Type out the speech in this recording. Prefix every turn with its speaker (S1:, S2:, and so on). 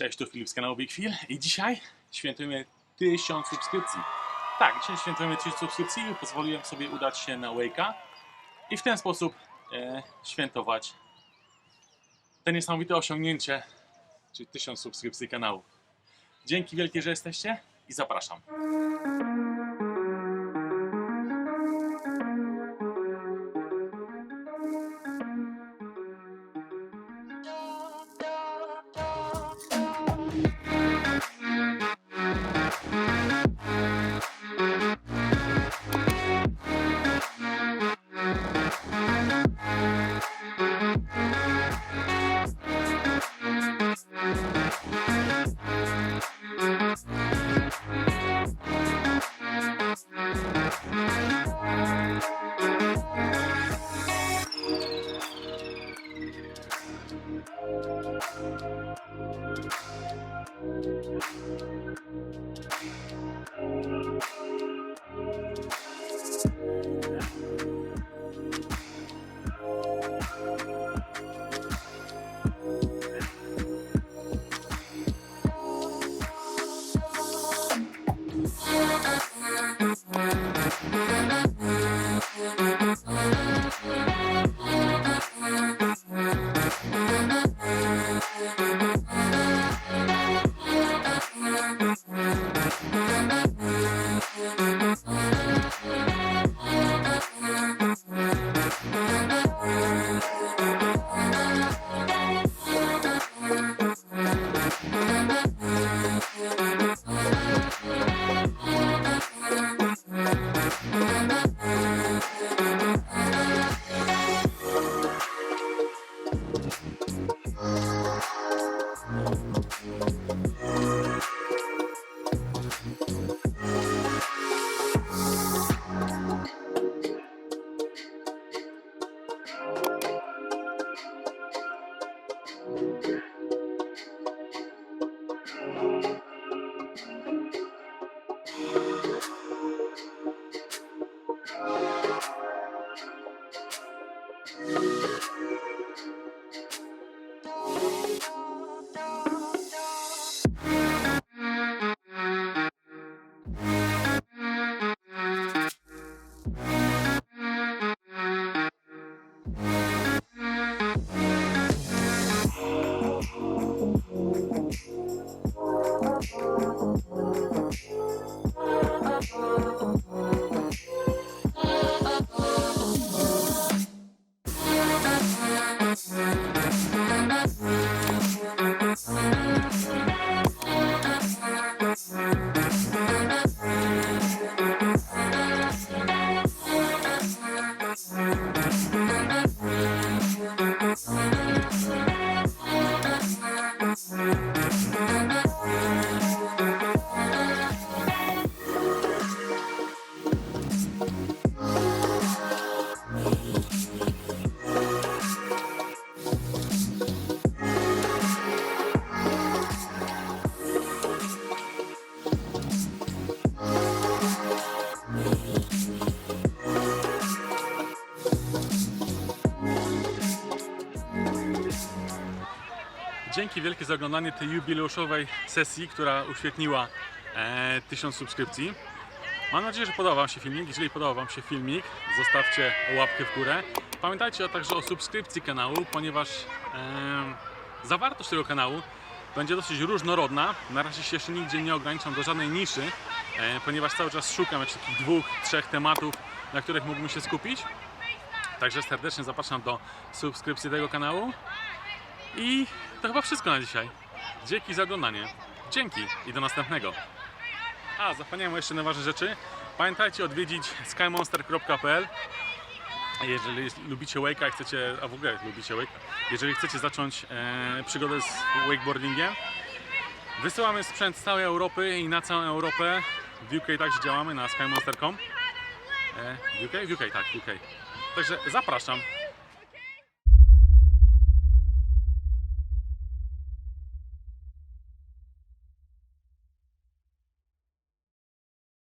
S1: Cześć, tu Filip z kanału Big Phil i dzisiaj świętujemy 1000 subskrypcji. Tak, dzisiaj świętujemy 1000 subskrypcji i pozwoliłem sobie udać się na Wake'a i w ten sposób e, świętować to niesamowite osiągnięcie, czyli 1000 subskrypcji kanału. Dzięki wielkie, że jesteście i zapraszam. Dzięki wielkie za oglądanie tej jubileuszowej sesji, która uświetniła e, 1000 subskrypcji. Mam nadzieję, że podobał Wam się filmik. Jeżeli podobał Wam się filmik, zostawcie łapkę w górę. Pamiętajcie także o subskrypcji kanału, ponieważ e, zawartość tego kanału będzie dosyć różnorodna. Na razie się jeszcze nigdzie nie ograniczam do żadnej niszy, e, ponieważ cały czas szukam jakichś takich dwóch, trzech tematów, na których mógłbym się skupić. Także serdecznie zapraszam do subskrypcji tego kanału. I to chyba wszystko na dzisiaj. Dzięki za oglądanie. Dzięki i do następnego. A, zapomniałem jeszcze jednej ważnej rzeczy. Pamiętajcie odwiedzić skymonster.pl jeżeli lubicie wake'a i chcecie, a w ogóle lubicie wake, jeżeli chcecie zacząć e, przygodę z wakeboardingiem, wysyłamy sprzęt z całej Europy i na całą Europę. W UK także działamy na skymonster.com. E, UK? W UK, tak, UK. Także zapraszam.